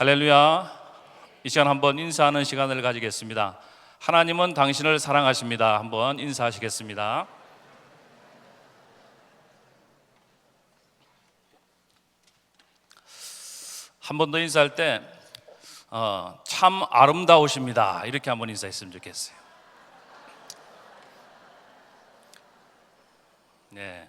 할렐루야. 이 시간 한번 인사하는 시간을 가지겠습니다. 하나님은 당신을 사랑하십니다. 한번 인사하시겠습니다. 한 번 더 인사할 때, 어, 참 아름다우십니다. 이렇게 한번 인사했으면 좋겠어요. 네.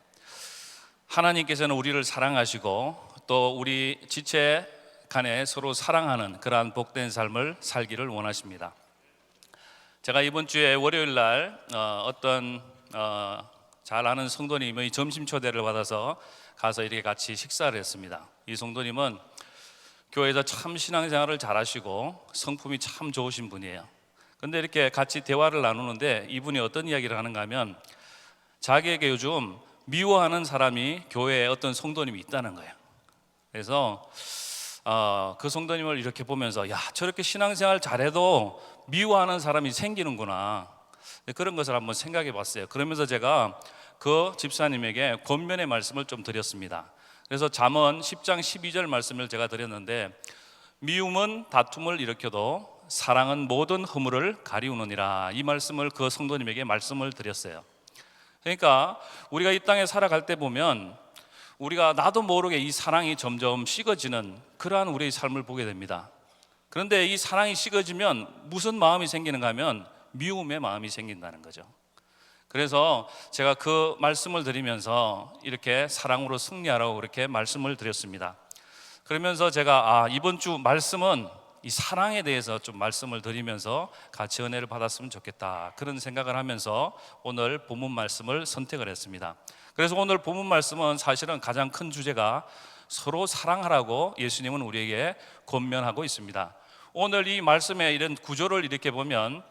하나님께서는 우리를 사랑하시고 또 우리 지체 간에 서로 사랑하는 그러한 복된 삶을 살기를 원하십니다. 제가 이번 주에 월요일 날 어, 어떤 어, 잘 아는 성도님의 점심 초대를 받아서 가서 이렇게 같이 식사를 했습니다. 이 성도님은 교회에서 참 신앙생활을 잘하시고 성품이 참 좋으신 분이에요. 근데 이렇게 같이 대화를 나누는데 이분이 어떤 이야기를 하는가 하면 자기에게 요즘 미워하는 사람이 교회에 어떤 성도님이 있다는 거예요. 그래서 어, 그 성도님을 이렇게 보면서 야 저렇게 신앙생활 잘해도 미워하는 사람이 생기는구나 그런 것을 한번 생각해 봤어요. 그러면서 제가 그 집사님에게 권면의 말씀을 좀 드렸습니다. 그래서 잠언 10장 12절 말씀을 제가 드렸는데 미움은 다툼을 일으켜도 사랑은 모든 허물을 가리우느니라 이 말씀을 그 성도님에게 말씀을 드렸어요. 그러니까 우리가 이 땅에 살아갈 때 보면 우리가 나도 모르게 이 사랑이 점점 식어지는 그러한 우리의 삶을 보게 됩니다. 그런데 이 사랑이 식어지면 무슨 마음이 생기는가 하면 미움의 마음이 생긴다는 거죠. 그래서 제가 그 말씀을 드리면서 이렇게 사랑으로 승리하라고 그렇게 말씀을 드렸습니다. 그러면서 제가 아, 이번 주 말씀은 이 사랑에 대해서 좀 말씀을 드리면서 같이 은혜를 받았으면 좋겠다. 그런 생각을 하면서 오늘 본문 말씀을 선택을 했습니다. 그래서 오늘 본문 말씀은 사실은 가장 큰 주제가 서로 사랑하라고 예수님은 우리에게 권면하고 있습니다. 오늘 이 말씀의 이런 구조를 이렇게 보면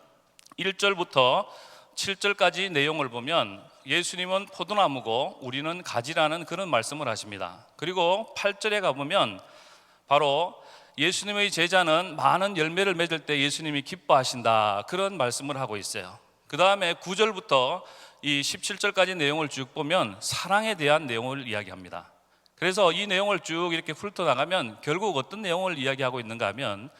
1절부터 7절까지 내용을 보면 예수님은 포도나무고 우리는 가지라는 그런 말씀을 하십니다. 그리고 8절에 가보면 바로 예수님의 제자는 많은 열매를 맺을 때 예수님이 기뻐하신다. 그런 말씀을 하고 있어요. 그 다음에 9절부터 이 17절까지 내용을 쭉 보면 사랑에 대한 내용을 이야기합니다. 그래서 이 내용을 쭉 이렇게 훑어나가면 결국 어떤 내용을 이야기하고 있는가 하면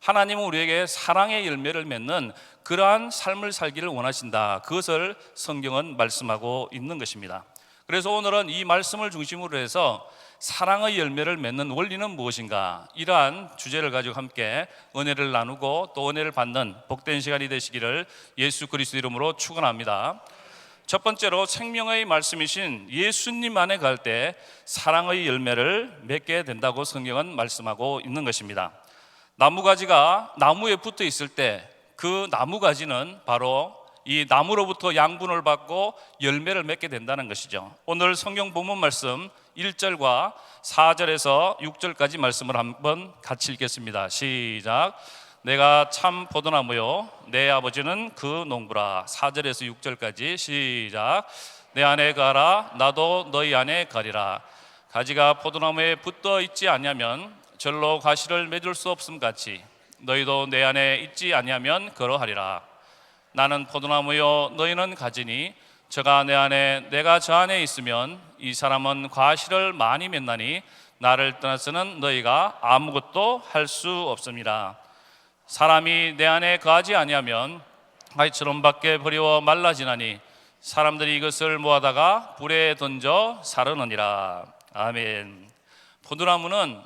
하나님은 우리에게 사랑의 열매를 맺는 그러한 삶을 살기를 원하신다. 그것을 성경은 말씀하고 있는 것입니다. 그래서 오늘은 이 말씀을 중심으로 해서 사랑의 열매를 맺는 원리는 무엇인가? 이러한 주제를 가지고 함께 은혜를 나누고 또 은혜를 받는 복된 시간이 되시기를 예수 그리스도 이름으로 축원합니다. 첫 번째로 생명의 말씀이신 예수님 안에 갈 때 사랑의 열매를 맺게 된다고 성경은 말씀하고 있는 것입니다. 나무가지가 나무에 붙어 있을 때 그 나무가지는 바로 이 나무로부터 양분을 받고 열매를 맺게 된다는 것이죠. 오늘 성경 본문 말씀 1절과 4절에서 6절까지 말씀을 한번 같이 읽겠습니다. 시작. 내가 참 포도나무요. 내 아버지는 그 농부라. 4절에서 6절까지 시작. 내 안에 가라. 나도 너희 안에 가리라. 가지가 포도나무에 붙어 있지 아니하면 절로 가시를 맺을 수 없음 같이 너희도 내 안에 있지 아니하면 그러하리라. 나는 포도나무요. 너희는 가지니 저가 내 안에 내가 저 안에 있으면 이 사람은 과실을 많이 맺나니 나를 떠나서는 너희가 아무것도 할 수 없습니다 사람이 내 안에 거하지 아니하면 아이처럼 밖에 버리워 말라지나니 사람들이 이것을 모아다가 불에 던져 사르느니라. 아멘. 포도나무는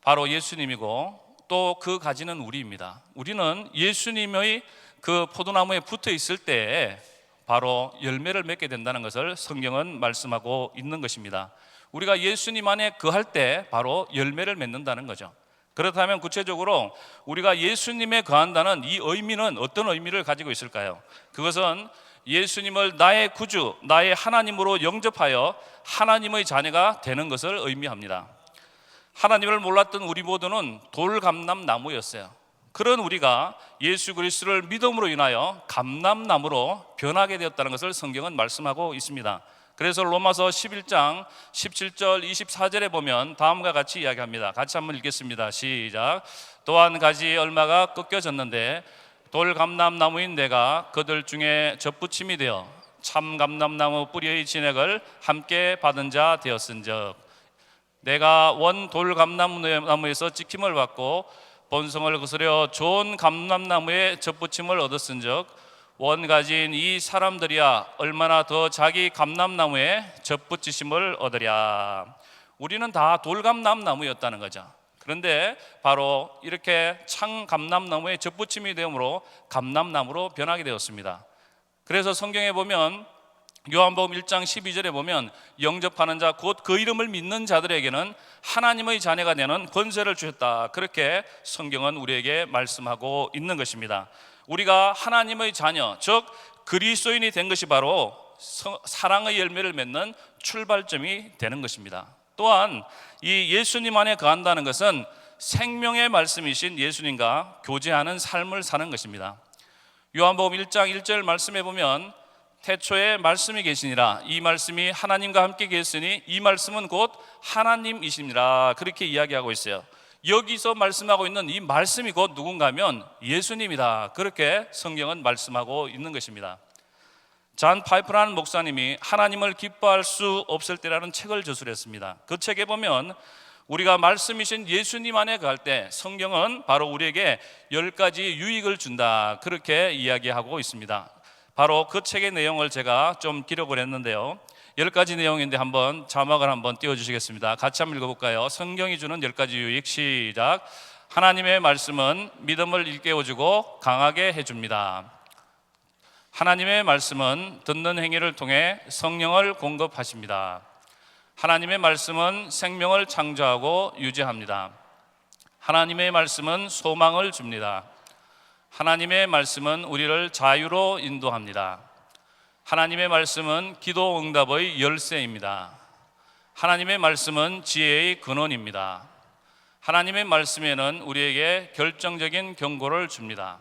바로 예수님이고 또 그 가지는 우리입니다. 우리는 예수님의 그 포도나무에 붙어 있을 때 바로 열매를 맺게 된다는 것을 성경은 말씀하고 있는 것입니다. 우리가 예수님 안에 거할 때 바로 열매를 맺는다는 거죠 그렇다면 구체적으로 우리가 예수님에 거한다는 이 의미는 어떤 의미를 가지고 있을까요? 그것은 예수님을 나의 구주, 나의 하나님으로 영접하여 하나님의 자녀가 되는 것을 의미합니다. 하나님을 몰랐던 우리 모두는 돌감람 나무였어요. 그런 우리가 예수 그리스도를 믿음으로 인하여 감람나무로 변하게 되었다는 것을 성경은 말씀하고 있습니다. 그래서 로마서 11장 17절 24절에 보면 다음과 같이 이야기합니다. 같이 한번 읽겠습니다. 시작. 또한 가지 얼마가 꺾여졌는데 돌 감람나무인 내가 그들 중에 접붙임이 되어 참 감람나무 뿌리의 진액을 함께 받은 자 되었은즉 내가 원 돌 감람나무에서 찍힘을 받고 본성을 거스려 좋은 감람나무에 접붙임을 얻었은즉 원 가진 이 사람들이야 얼마나 더 자기 감람나무에 접붙이심을 얻으랴. 우리는 다 돌감람나무였다는 거죠. 그런데 바로 이렇게 창 감람나무에 접붙임이 되므로 감람나무로 변하게 되었습니다. 그래서 성경에 보면 요한복음 1장 12절에 보면 영접하는 자 곧 그 이름을 믿는 자들에게는 하나님의 자녀가 되는 권세를 주셨다. 그렇게 성경은 우리에게 말씀하고 있는 것입니다. 우리가 하나님의 자녀, 즉 그리스도인이 된 것이 바로 서- 사랑의 열매를 맺는 출발점이 되는 것입니다. 또한 이 예수님 안에 거한다는 것은 생명의 말씀이신 예수님과 교제하는 삶을 사는 것입니다. 요한복음 1장 1절 말씀해 보면 태초에 말씀이 계시니라 이 말씀이 하나님과 함께 계시니 이 말씀은 곧 하나님이시니라 그렇게 이야기하고 있어요. 여기서 말씀하고 있는 이 말씀이 곧 누군가면 예수님이다. 그렇게 성경은 말씀하고 있는 것입니다. 잔 파이프라는 목사님이 하나님을 기뻐할 수 없을 때라는 책을 저술했습니다. 그 책에 보면 우리가 말씀이신 예수님 안에 갈 때 성경은 바로 우리에게 열 가지 유익을 준다. 그렇게 이야기하고 있습니다. 바로 그 책의 내용을 제가 좀 기록을 했는데요. 열 가지 내용인데 한번 자막을 한번 띄워 주시겠습니다. 같이 한번 읽어 볼까요? 성경이 주는 열 가지 유익 시작. 하나님의 말씀은 믿음을 일깨워 주고 강하게 해 줍니다. 하나님의 말씀은 듣는 행위를 통해 성령을 공급하십니다. 하나님의 말씀은 생명을 창조하고 유지합니다. 하나님의 말씀은 소망을 줍니다. 하나님의 말씀은 우리를 자유로 인도합니다. 하나님의 말씀은 기도 응답의 열쇠입니다. 하나님의 말씀은 지혜의 근원입니다. 하나님의 말씀에는 우리에게 결정적인 경고를 줍니다.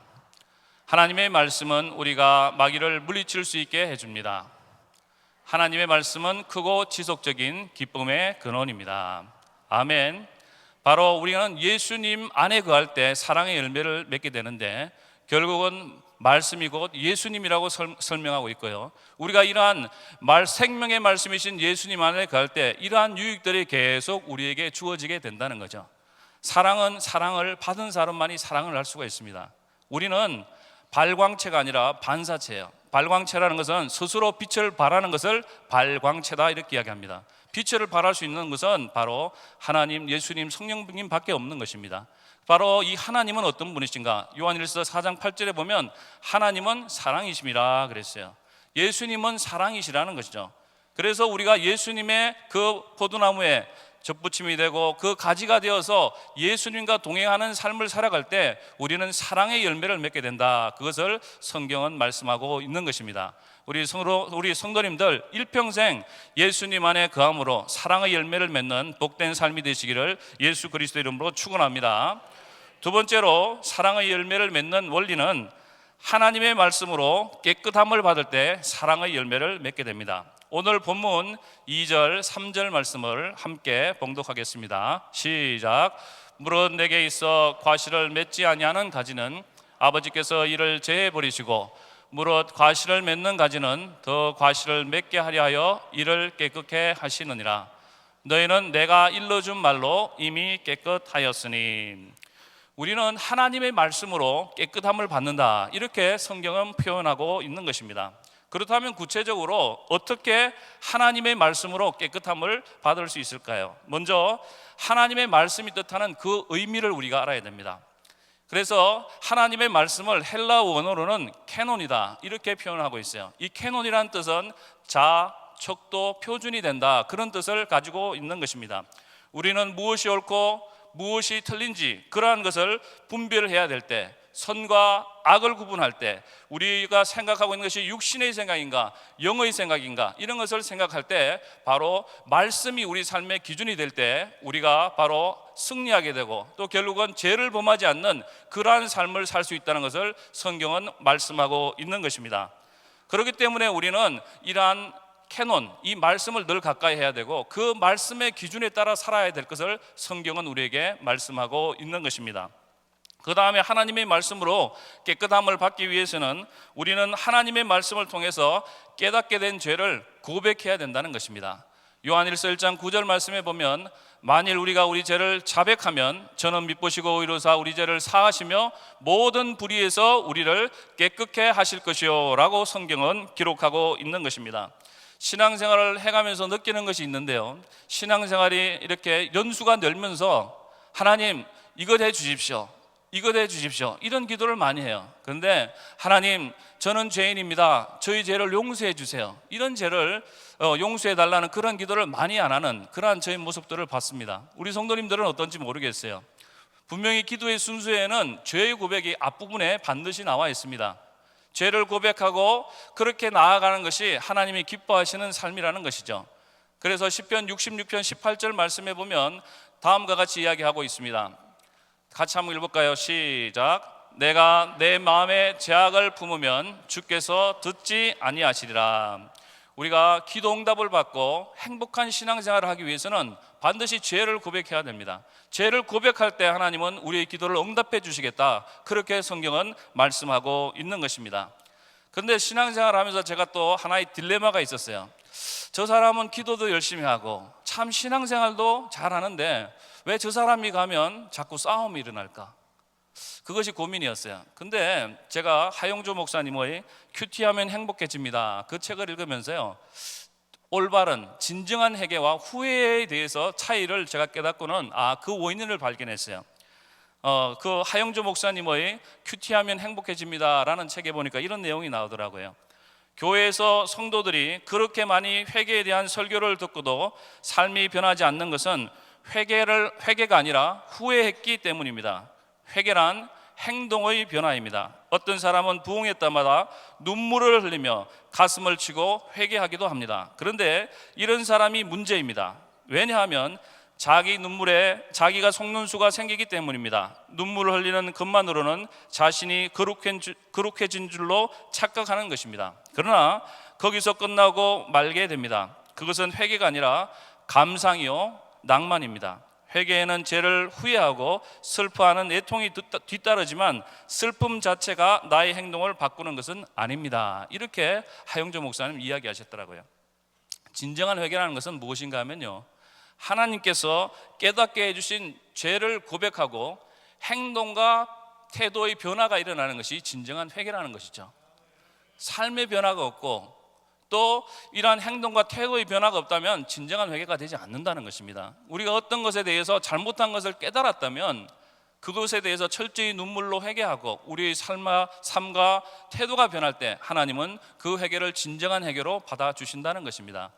하나님의 말씀은 우리가 마귀를 물리칠 수 있게 해줍니다. 하나님의 말씀은 크고 지속적인 기쁨의 근원입니다. 아멘. 바로 우리는 예수님 안에 거할 때 사랑의 열매를 맺게 되는데 결국은 말씀이 곧 예수님이라고 설- 설명하고 있고요. 우리가 이러한 말 생명의 말씀이신 예수님 안에 거할 때 이러한 유익들이 계속 우리에게 주어지게 된다는 거죠. 사랑은 사랑을 받은 사람만이 사랑을 할 수가 있습니다. 우리는 발광체가 아니라 반사체예요. 발광체라는 것은 스스로 빛을 발하는 것을 발광체다 이렇게 이야기합니다. 빛을 발할 수 있는 것은 바로 하나님, 예수님, 성령님 밖에 없는 것입니다. 바로 이 하나님은 어떤 분이신가? 요한일서 4장 8절에 보면 하나님은 사랑이심이라 그랬어요. 예수님은 사랑이시라는 것이죠. 그래서 우리가 예수님의 그 포도나무에 접붙임이 되고 그 가지가 되어서 예수님과 동행하는 삶을 살아갈 때 우리는 사랑의 열매를 맺게 된다. 그것을 성경은 말씀하고 있는 것입니다. 우리 성도 우리 성도님들 일평생 예수님 안에 거함으로 사랑의 열매를 맺는 복된 삶이 되시기를 예수 그리스도 이름으로 축원합니다. 두 번째로 사랑의 열매를 맺는 원리는 하나님의 말씀으로 깨끗함을 받을 때 사랑의 열매를 맺게 됩니다. 오늘 본문 2절, 3절 말씀을 함께 봉독하겠습니다. 시작. 무릇 내게 있어 과실을 맺지 아니하는 가지는 아버지께서 이를 제해 버리시고 무릇 과실을 맺는 가지는 더 과실을 맺게 하려 하여 이를 깨끗게 하시느니라. 너희는 내가 일러준 말로 이미 깨끗하였으니 우리는 하나님의 말씀으로 깨끗함을 받는다. 이렇게 성경은 표현하고 있는 것입니다. 그렇다면 구체적으로 어떻게 하나님의 말씀으로 깨끗함을 받을 수 있을까요? 먼저 하나님의 말씀이 뜻하는 그 의미를 우리가 알아야 됩니다. 그래서 하나님의 말씀을 헬라 원어로는 캐논이다 이렇게 표현하고 있어요. 이 캐논이란 뜻은 자, 척도, 표준이 된다 그런 뜻을 가지고 있는 것입니다. 우리는 무엇이 옳고 무엇이 틀린지 그러한 것을 분별을 해야 될 때 선과 악을 구분할 때 우리가 생각하고 있는 것이 육신의 생각인가 영의 생각인가 이런 것을 생각할 때 바로 말씀이 우리 삶의 기준이 될 때 우리가 바로 승리하게 되고 또 결국은 죄를 범하지 않는 그러한 삶을 살 수 있다는 것을 성경은 말씀하고 있는 것입니다. 그렇기 때문에 우리는 이러한 캐논 이 말씀을 늘 가까이 해야 되고 그 말씀의 기준에 따라 살아야 될 것을 성경은 우리에게 말씀하고 있는 것입니다. 그 다음에 하나님의 말씀으로 깨끗함을 받기 위해서는 우리는 하나님의 말씀을 통해서 깨닫게 된 죄를 고백해야 된다는 것입니다. 요한일서 1장 9절 말씀에 보면 만일 우리가 우리 죄를 자백하면 저는 미쁘시고 의로사 우리 죄를 사하시며 모든 불의에서 우리를 깨끗게 하실 것이요라고 성경은 기록하고 있는 것입니다. 신앙생활을 해가면서 느끼는 것이 있는데요. 신앙생활이 이렇게 연수가 늘면서 하나님 이것 해 주십시오. 이것 해 주십시오. 이런 기도를 많이 해요. 그런데 하나님 저는 죄인입니다. 저희 죄를 용서해 주세요. 이런 죄를 어, 용서해 달라는 그런 기도를 많이 안 하는 그러한 저희 모습들을 봤습니다. 우리 성도님들은 어떤지 모르겠어요. 분명히 기도의 순수에는 죄의 고백이 앞부분에 반드시 나와 있습니다. 죄를 고백하고 그렇게 나아가는 것이 하나님이 기뻐하시는 삶이라는 것이죠. 그래서 시편 66편 18절 말씀해 보면 다음과 같이 이야기하고 있습니다. 같이 한번 읽어볼까요? 시작. 내가 내 마음에 제약을 품으면 주께서 듣지 아니하시리라. 우리가 기도 응답을 받고 행복한 신앙생활을 하기 위해서는 반드시 죄를 고백해야 됩니다. 죄를 고백할 때 하나님은 우리의 기도를 응답해 주시겠다. 그렇게 성경은 말씀하고 있는 것입니다. 그런데 신앙생활 하면서 제가 또 하나의 딜레마가 있었어요. 저 사람은 기도도 열심히 하고 참 신앙생활도 잘 하는데 왜 저 사람이 가면 자꾸 싸움이 일어날까? 그것이 고민이었어요. 근데 제가 하용조 목사님의 큐티하면 행복해집니다. 그 책을 읽으면서요. 올바른 진정한 회개와 후회에 대해서 차이를 제가 깨닫고는 아 그 원인을 발견했어요. 어, 그 하영조 목사님의 큐티하면 행복해집니다라는 책에 보니까 이런 내용이 나오더라고요. 교회에서 성도들이 그렇게 많이 회개에 대한 설교를 듣고도 삶이 변하지 않는 것은 회개를 회개가 아니라 후회했기 때문입니다. 회개란 행동의 변화입니다. 어떤 사람은 부흥할 때마다 눈물을 흘리며 가슴을 치고 회개하기도 합니다. 그런데 이런 사람이 문제입니다. 왜냐하면 자기 눈물에 자기가 속는 수가 생기기 때문입니다. 눈물을 흘리는 것만으로는 자신이 거룩해진 줄로 착각하는 것입니다. 그러나 거기서 끝나고 말게 됩니다. 그것은 회개가 아니라 감상이요 낭만입니다. 회개에는 죄를 후회하고 슬퍼하는 애통이 뒤따르지만 슬픔 자체가 나의 행동을 바꾸는 것은 아닙니다. 이렇게 하영조 목사님 이야기하셨더라고요. 진정한 회개라는 것은 무엇인가 하면요. 하나님께서 깨닫게 해주신 죄를 고백하고 행동과 태도의 변화가 일어나는 것이 진정한 회개라는 것이죠. 삶의 변화가 없고 또 이러한 행동과 태도의 변화가 없다면 진정한 회개가 되지 않는다는 것입니다. 우리가 어떤 것에 대해서 잘못한 것을 깨달았다면 그것에 대해서 철저히 눈물로 회개하고 우리의 삶과, 삶과 태도가 변할 때 하나님은 그 회개를 진정한 회개로 받아 주신다는 것입니다.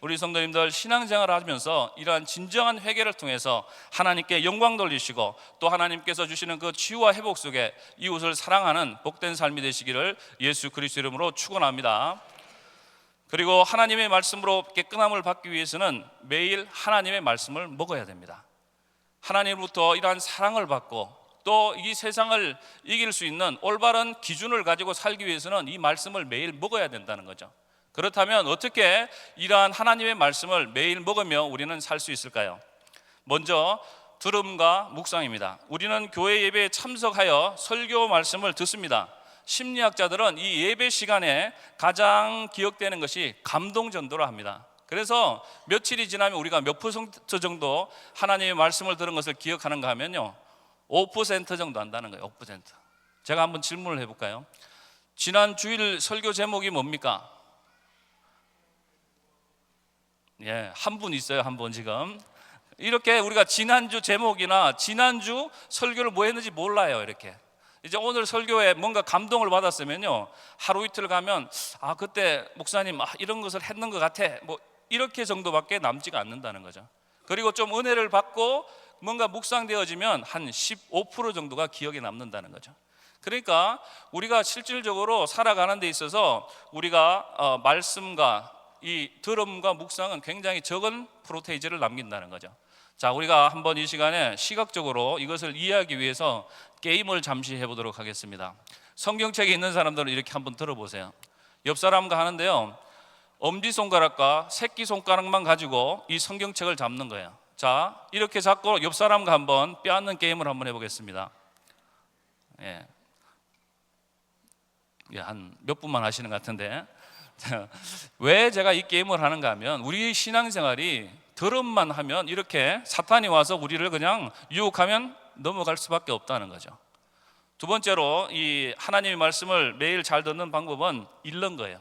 우리 성도님들 신앙생활을 하면서 이러한 진정한 회개를 통해서 하나님께 영광 돌리시고 또 하나님께서 주시는 그 치유와 회복 속에 이웃을 사랑하는 복된 삶이 되시기를 예수 그리스도 이름으로 축원합니다. 그리고 하나님의 말씀으로 깨끗함을 받기 위해서는 매일 하나님의 말씀을 먹어야 됩니다. 하나님으로부터 이러한 사랑을 받고 또 이 세상을 이길 수 있는 올바른 기준을 가지고 살기 위해서는 이 말씀을 매일 먹어야 된다는 거죠. 그렇다면 어떻게 이러한 하나님의 말씀을 매일 먹으며 우리는 살 수 있을까요? 먼저 들음과 묵상입니다. 우리는 교회 예배에 참석하여 설교 말씀을 듣습니다. 심리학자들은 이 예배 시간에 가장 기억되는 것이 감동 전도라 합니다. 그래서 며칠이 지나면 우리가 몇 퍼센트 정도 하나님의 말씀을 들은 것을 기억하는가 하면요. 5% 정도 한다는 거예요. 5%. 제가 한번 질문을 해 볼까요? 지난 주일 설교 제목이 뭡니까? 예, 한 분 있어요, 한 분 지금. 이렇게 우리가 지난주 제목이나 지난주 설교를 뭐 했는지 몰라요, 이렇게. 이제 오늘 설교에 뭔가 감동을 받았으면요, 하루 이틀 가면, 아, 그때 목사님, 아, 이런 것을 했는 것 같아. 뭐, 이렇게 정도밖에 남지가 않는다는 거죠. 그리고 좀 은혜를 받고 뭔가 묵상되어지면 한 15% 정도가 기억에 남는다는 거죠. 그러니까 우리가 실질적으로 살아가는 데 있어서 우리가 어, 말씀과 이 들음과 묵상은 굉장히 적은 프로테이지를 남긴다는 거죠. 자, 우리가 한번 이 시간에 시각적으로 이것을 이해하기 위해서 게임을 잠시 해보도록 하겠습니다. 성경책에 있는 사람들은 이렇게 한번 들어보세요. 옆 사람과 하는데요. 엄지 손가락과 새끼 손가락만 가지고 이 성경책을 잡는 거예요. 자, 이렇게 잡고 옆 사람과 한번 빼앗는 게임을 한번 해보겠습니다. 예. 예, 한몇 분만 하시는 것 같은데 왜 제가 이 게임을 하는가 하면 우리 신앙생활이 들음만 하면 이렇게 사탄이 와서 우리를 그냥 유혹하면 넘어갈 수밖에 없다는 거죠. 두 번째로 이 하나님의 말씀을 매일 잘 듣는 방법은 읽는 거예요.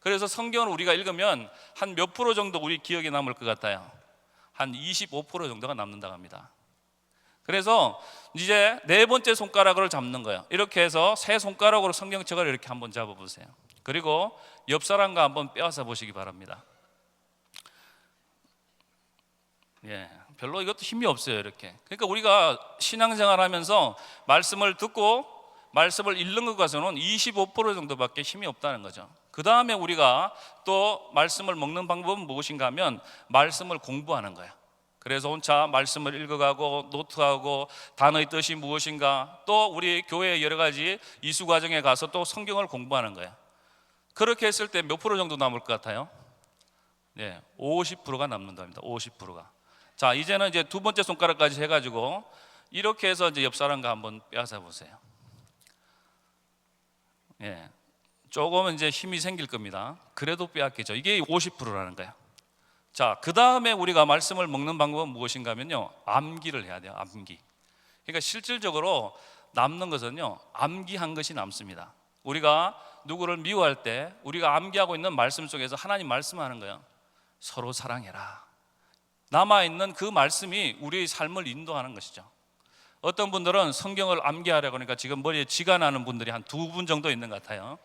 그래서 성경을 우리가 읽으면 한 몇 프로 정도 우리 기억에 남을 것 같아요. 한 25% 정도가 남는다고 합니다. 그래서 이제 네 번째 손가락을 잡는 거예요. 이렇게 해서 세 손가락으로 성경책을 이렇게 한번 잡아 보세요. 그리고 옆 사람과 한번 빼앗아 보시기 바랍니다. 예, 별로 이것도 힘이 없어요, 이렇게. 그러니까 우리가 신앙생활 하면서 말씀을 듣고 말씀을 읽는 것 가서는 25% 정도밖에 힘이 없다는 거죠. 그 다음에 우리가 또 말씀을 먹는 방법은 무엇인가 하면 말씀을 공부하는 거예요. 그래서 혼자 말씀을 읽어가고 노트하고 단어의 뜻이 무엇인가 또 우리 교회 여러 가지 이수 과정에 가서 또 성경을 공부하는 거예요. 그렇게 했을 때 몇 프로 정도 남을 것 같아요? 네, 50%가 남는답니다. 50%가. 자, 이제는 이제 두 번째 손가락까지 해가지고 이렇게 해서 이제 옆 사람과 한번 빼앗아 보세요. 예, 조금은 이제 힘이 생길 겁니다. 그래도 빼앗기죠. 이게 50%라는 거예요. 자, 그 다음에 우리가 말씀을 먹는 방법은 무엇인가 하면요, 암기를 해야 돼요. 암기. 그러니까 실질적으로 남는 것은요, 암기한 것이 남습니다. 우리가 누구를 미워할 때 우리가 암기하고 있는 말씀 속에서 하나님 말씀하는 거예요. 서로 사랑해라. 남아 있는 그 말씀이 우리의 삶을 인도하는 것이죠. 어떤 분들은 성경을 암기하려고 하니까 지금 머리에 쥐가 나는 분들이 한 두 분 정도 있는 것 같아요.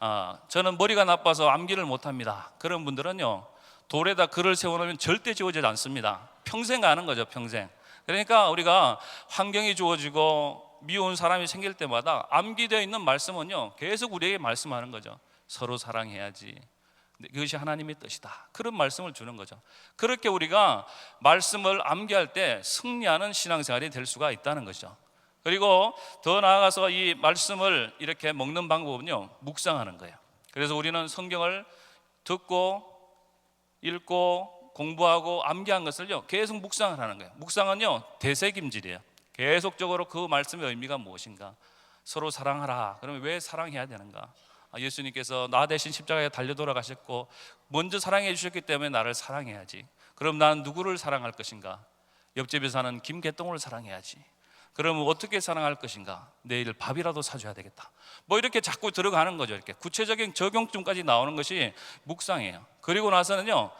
아, 저는 머리가 나빠서 암기를 못합니다. 그런 분들은요 돌에다 글을 세워놓으면 절대 지워지지 않습니다. 평생 가는 거죠, 평생. 그러니까 우리가 환경이 주어지고 미운 사람이 생길 때마다 암기되어 있는 말씀은요 계속 우리에게 말씀하는 거죠. 서로 사랑해야지. 그것이 하나님의 뜻이다. 그런 말씀을 주는 거죠. 그렇게 우리가 말씀을 암기할 때 승리하는 신앙생활이 될 수가 있다는 거죠. 그리고 더 나아가서 이 말씀을 이렇게 먹는 방법은요, 묵상하는 거예요. 그래서 우리는 성경을 듣고 읽고 공부하고 암기한 것을요, 계속 묵상을 하는 거예요. 묵상은요, 대세김질이에요. 계속적으로 그 말씀의 의미가 무엇인가? 서로 사랑하라. 그러면 왜 사랑해야 되는가? 아, 예수님께서 나 대신 십자가에 달려 돌아가셨고 먼저 사랑해 주셨기 때문에 나를 사랑해야지. 그럼 난 누구를 사랑할 것인가? 옆집에 사는 김개똥을 사랑해야지. 그러면 어떻게 사랑할 것인가? 내일 밥이라도 사줘야 되겠다. 뭐 이렇게 자꾸 들어가는 거죠. 이렇게 구체적인 적용점까지 나오는 것이 묵상이에요. 그리고 나서는요,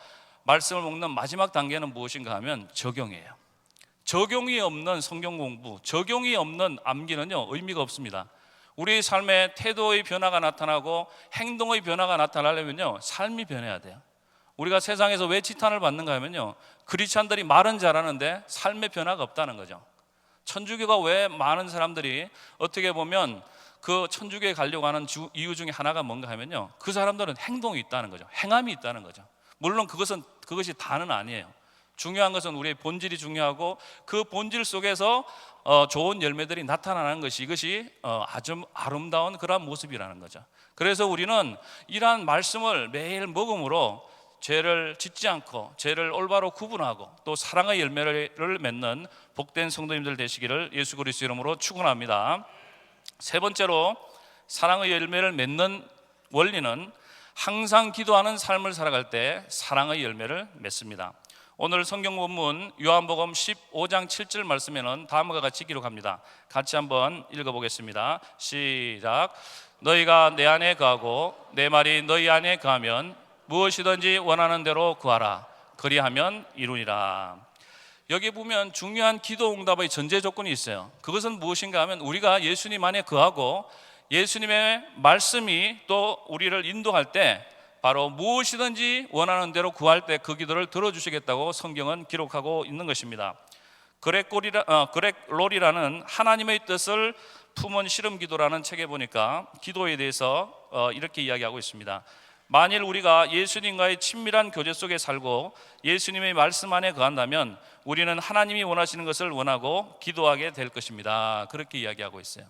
말씀을 먹는 마지막 단계는 무엇인가 하면 적용이에요. 적용이 없는 성경 공부, 적용이 없는 암기는요, 의미가 없습니다. 우리 삶의 태도의 변화가 나타나고 행동의 변화가 나타나려면요, 삶이 변해야 돼요. 우리가 세상에서 왜 지탄을 받는가 하면요, 크리스찬들이 말은 잘하는데 삶의 변화가 없다는 거죠. 천주교가 왜 많은 사람들이 어떻게 보면 그 천주교에 가려고 하는 주- 이유 중에 하나가 뭔가 하면요, 그 사람들은 행동이 있다는 거죠. 행함이 있다는 거죠. 물론 그것은 그것이 다는 아니에요. 중요한 것은 우리의 본질이 중요하고 그 본질 속에서 어, 좋은 열매들이 나타나는 것이 이것이 어, 아주 아름다운 그러한 모습이라는 거죠. 그래서 우리는 이러한 말씀을 매일 먹음으로 죄를 짓지 않고 죄를 올바로 구분하고 또 사랑의 열매를 맺는 복된 성도님들 되시기를 예수 그리스도 이름으로 축원합니다. 세 번째로 사랑의 열매를 맺는 원리는 항상 기도하는 삶을 살아갈 때 사랑의 열매를 맺습니다. 오늘 성경 본문 요한복음 15장 7절 말씀에는 다음과 같이 기록합니다. 같이 한번 읽어보겠습니다. 시작. 너희가 내 안에 거하고 내 말이 너희 안에 거하면 무엇이든지 원하는 대로 구하라. 그리하면 이루니라. 여기 보면 중요한 기도 응답의 전제 조건이 있어요. 그것은 무엇인가 하면 우리가 예수님 안에 거하고 예수님의 말씀이 또 우리를 인도할 때 바로 무엇이든지 원하는 대로 구할 때 그 기도를 들어주시겠다고 성경은 기록하고 있는 것입니다. 그렉골이라, 어, 그렉롤이라는 하나님의 뜻을 품은 실험 기도라는 책에 보니까 기도에 대해서 어, 이렇게 이야기하고 있습니다. 만일 우리가 예수님과의 친밀한 교제 속에 살고 예수님의 말씀 안에 거한다면 우리는 하나님이 원하시는 것을 원하고 기도하게 될 것입니다. 그렇게 이야기하고 있어요.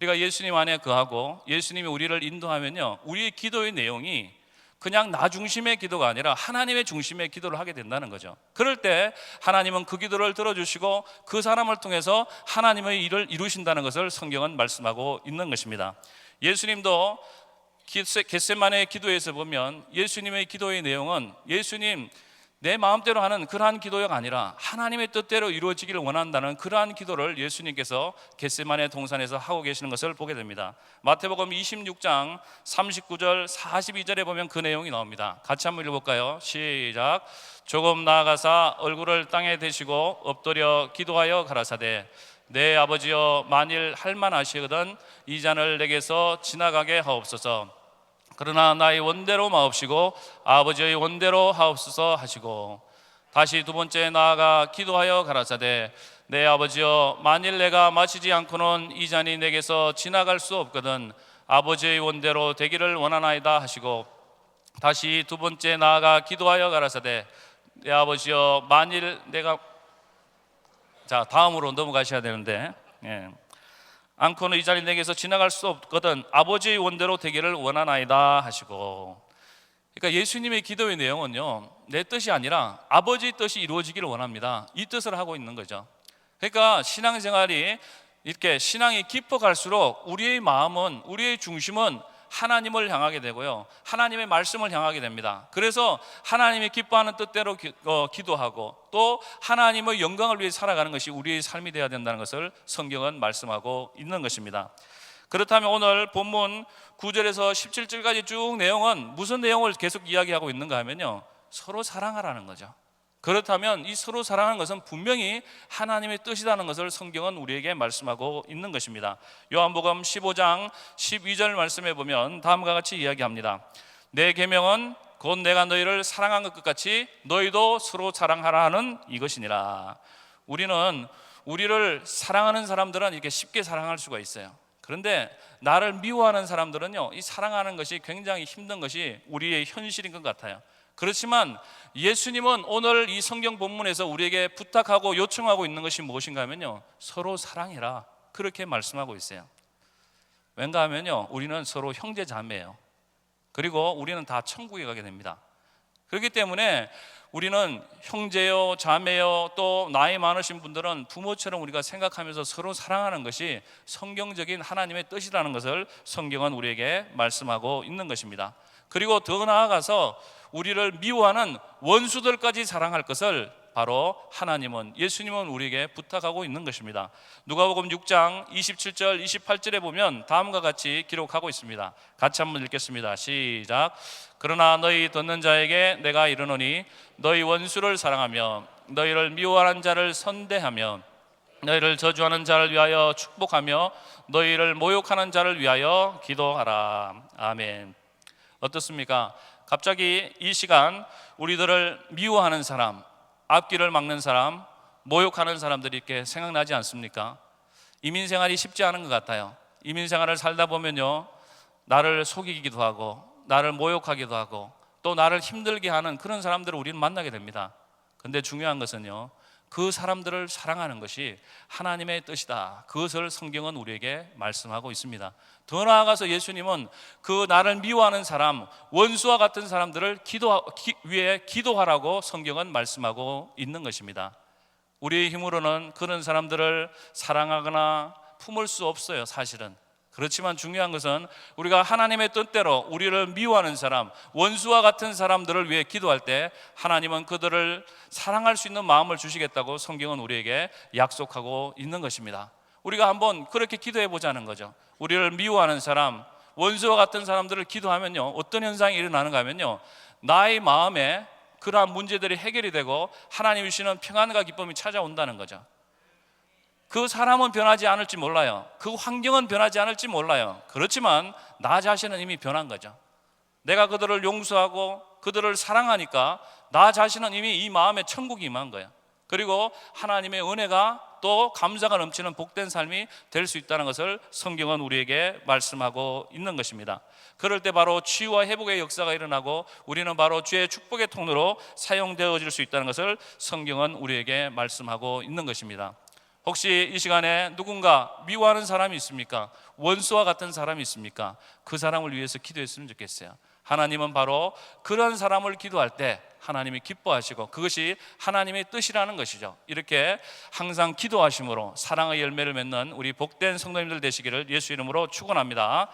우리가 예수님 안에 거하고 예수님이 우리를 인도하면요, 우리의 기도의 내용이 그냥 나 중심의 기도가 아니라 하나님의 중심의 기도를 하게 된다는 거죠. 그럴 때 하나님은 그 기도를 들어주시고 그 사람을 통해서 하나님의 일을 이루신다는 것을 성경은 말씀하고 있는 것입니다. 예수님도 겟세만의 기도에서 보면 예수님의 기도의 내용은 예수님 내 마음대로 하는 그러한 기도가 아니라 하나님의 뜻대로 이루어지기를 원한다는 그러한 기도를 예수님께서 겟세만의 동산에서 하고 계시는 것을 보게 됩니다. 마태복음 26장 39절 42절에 보면 그 내용이 나옵니다. 같이 한번 읽어볼까요? 시작. 조금 나아가사 얼굴을 땅에 대시고 엎드려 기도하여 가라사대 내 아버지여 만일 할만하시거든 이 잔을 내게서 지나가게 하옵소서. 그러나 나의 원대로 마옵시고 아버지의 원대로 하옵소서 하시고 다시 두 번째 나아가 기도하여 가라사대 내 아버지여 만일 내가 마시지 않고는 이 잔이 내게서 지나갈 수 없거든 아버지의 원대로 되기를 원하나이다 하시고 다시 두 번째 나아가 기도하여 가라사대 내 아버지여 만일 내가 자 다음으로 넘어가셔야 되는데 예. 않고는 이 자리 내게서 지나갈 수 없거든 아버지의 원대로 되기를 원하나이다 하시고. 그러니까 예수님의 기도의 내용은요 내 뜻이 아니라 아버지의 뜻이 이루어지기를 원합니다. 이 뜻을 하고 있는 거죠. 그러니까 신앙생활이 이렇게 신앙이 깊어갈수록 우리의 마음은 우리의 중심은 하나님을 향하게 되고요. 하나님의 말씀을 향하게 됩니다. 그래서 하나님이 기뻐하는 뜻대로 기, 어, 기도하고 또 하나님의 영광을 위해 살아가는 것이 우리의 삶이 되어야 된다는 것을 성경은 말씀하고 있는 것입니다. 그렇다면 오늘 본문 9절에서 17절까지 쭉 내용은 무슨 내용을 계속 이야기하고 있는가 하면요. 서로 사랑하라는 거죠. 그렇다면 이 서로 사랑하는 것은 분명히 하나님의 뜻이라는 것을 성경은 우리에게 말씀하고 있는 것입니다. 요한복음 15장 12절 말씀에 보면 다음과 같이 이야기합니다. 내 계명은 곧 내가 너희를 사랑한 것 같이 너희도 서로 사랑하라 하는 이것이니라. 우리는 우리를 사랑하는 사람들은 이렇게 쉽게 사랑할 수가 있어요. 그런데 나를 미워하는 사람들은요, 이 사랑하는 것이 굉장히 힘든 것이 우리의 현실인 것 같아요. 그렇지만 예수님은 오늘 이 성경 본문에서 우리에게 부탁하고 요청하고 있는 것이 무엇인가 하면요. 서로 사랑해라. 그렇게 말씀하고 있어요. 왠가 하면요. 우리는 서로 형제 자매예요. 그리고 우리는 다 천국에 가게 됩니다. 그렇기 때문에 우리는 형제요, 자매요, 또 나이 많으신 분들은 부모처럼 우리가 생각하면서 서로 사랑하는 것이 성경적인 하나님의 뜻이라는 것을 성경은 우리에게 말씀하고 있는 것입니다. 그리고 더 나아가서 우리를 미워하는 원수들까지 사랑할 것을 바로 하나님은 예수님은 우리에게 부탁하고 있는 것입니다. 누가복음 6장 27절 28절에 보면 다음과 같이 기록하고 있습니다. 같이 한번 읽겠습니다. 시작. 그러나 너희 듣는 자에게 내가 이르노니 너희 원수를 사랑하며 너희를 미워하는 자를 선대하며 너희를 저주하는 자를 위하여 축복하며 너희를 모욕하는 자를 위하여 기도하라. 아멘. 어떻습니까? 갑자기 이 시간 우리들을 미워하는 사람, 앞길을 막는 사람, 모욕하는 사람들이 이렇게 생각나지 않습니까? 이민 생활이 쉽지 않은 것 같아요. 이민 생활을 살다 보면요, 나를 속이기도 하고, 나를 모욕하기도 하고, 또 나를 힘들게 하는 그런 사람들을 우리는 만나게 됩니다. 근데 중요한 것은요, 그 사람들을 사랑하는 것이 하나님의 뜻이다. 그것을 성경은 우리에게 말씀하고 있습니다. 더 나아가서 예수님은 그 나를 미워하는 사람, 원수와 같은 사람들을 기도 기, 위해 기도하라고 성경은 말씀하고 있는 것입니다. 우리의 힘으로는 그런 사람들을 사랑하거나 품을 수 없어요, 사실은. 그렇지만 중요한 것은 우리가 하나님의 뜻대로 우리를 미워하는 사람, 원수와 같은 사람들을 위해 기도할 때 하나님은 그들을 사랑할 수 있는 마음을 주시겠다고 성경은 우리에게 약속하고 있는 것입니다. 우리가 한번 그렇게 기도해 보자는 거죠. 우리를 미워하는 사람, 원수와 같은 사람들을 기도하면요. 어떤 현상이 일어나는가 하면요. 나의 마음에 그러한 문제들이 해결이 되고 하나님이 주시는 평안과 기쁨이 찾아온다는 거죠. 그 사람은 변하지 않을지 몰라요. 그 환경은 변하지 않을지 몰라요. 그렇지만 나 자신은 이미 변한 거죠. 내가 그들을 용서하고 그들을 사랑하니까 나 자신은 이미 이 마음에 천국이 임한 거예요. 그리고 하나님의 은혜가 또 감사가 넘치는 복된 삶이 될 수 있다는 것을 성경은 우리에게 말씀하고 있는 것입니다. 그럴 때 바로 치유와 회복의 역사가 일어나고 우리는 바로 죄의 축복의 통로로 사용되어질 수 있다는 것을 성경은 우리에게 말씀하고 있는 것입니다. 혹시 이 시간에 누군가 미워하는 사람이 있습니까? 원수와 같은 사람이 있습니까? 그 사람을 위해서 기도했으면 좋겠어요. 하나님은 바로 그런 사람을 기도할 때 하나님이 기뻐하시고 그것이 하나님의 뜻이라는 것이죠. 이렇게 항상 기도하심으로 사랑의 열매를 맺는 우리 복된 성도님들 되시기를 예수 이름으로 축원합니다.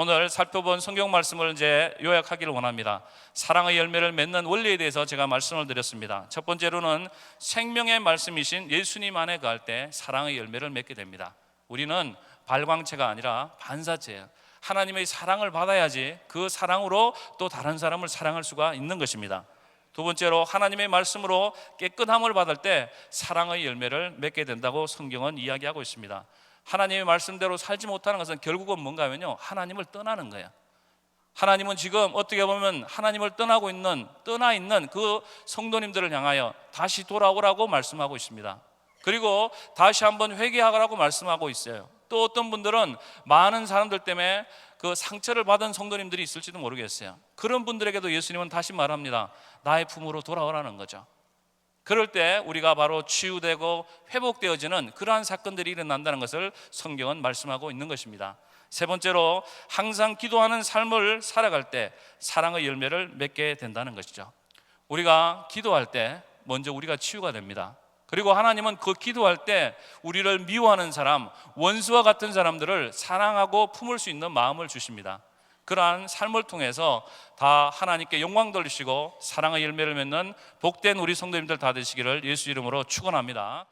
오늘 살펴본 성경 말씀을 이제 요약하기를 원합니다. 사랑의 열매를 맺는 원리에 대해서 제가 말씀을 드렸습니다. 첫 번째로는 생명의 말씀이신 예수님 안에 거할 때 사랑의 열매를 맺게 됩니다. 우리는 발광체가 아니라 반사체예요. 하나님의 사랑을 받아야지 그 사랑으로 또 다른 사람을 사랑할 수가 있는 것입니다. 두 번째로 하나님의 말씀으로 깨끗함을 받을 때 사랑의 열매를 맺게 된다고 성경은 이야기하고 있습니다. 하나님의 말씀대로 살지 못하는 것은 결국은 뭔가 하면요. 하나님을 떠나는 거예요. 하나님은 지금 어떻게 보면 하나님을 떠나고 있는 떠나 있는 그 성도님들을 향하여 다시 돌아오라고 말씀하고 있습니다. 그리고 다시 한번 회개하라고 말씀하고 있어요. 또 어떤 분들은 많은 사람들 때문에 그 상처를 받은 성도님들이 있을지도 모르겠어요. 그런 분들에게도 예수님은 다시 말합니다. 나의 품으로 돌아오라는 거죠. 그럴 때 우리가 바로 치유되고 회복되어지는 그러한 사건들이 일어난다는 것을 성경은 말씀하고 있는 것입니다. 세 번째로 항상 기도하는 삶을 살아갈 때 사랑의 열매를 맺게 된다는 것이죠. 우리가 기도할 때 먼저 우리가 치유가 됩니다. 그리고 하나님은 그 기도할 때 우리를 미워하는 사람, 원수와 같은 사람들을 사랑하고 품을 수 있는 마음을 주십니다. 그러한 삶을 통해서 다 하나님께 영광 돌리시고 사랑의 열매를 맺는 복된 우리 성도님들 다 되시기를 예수 이름으로 축원합니다.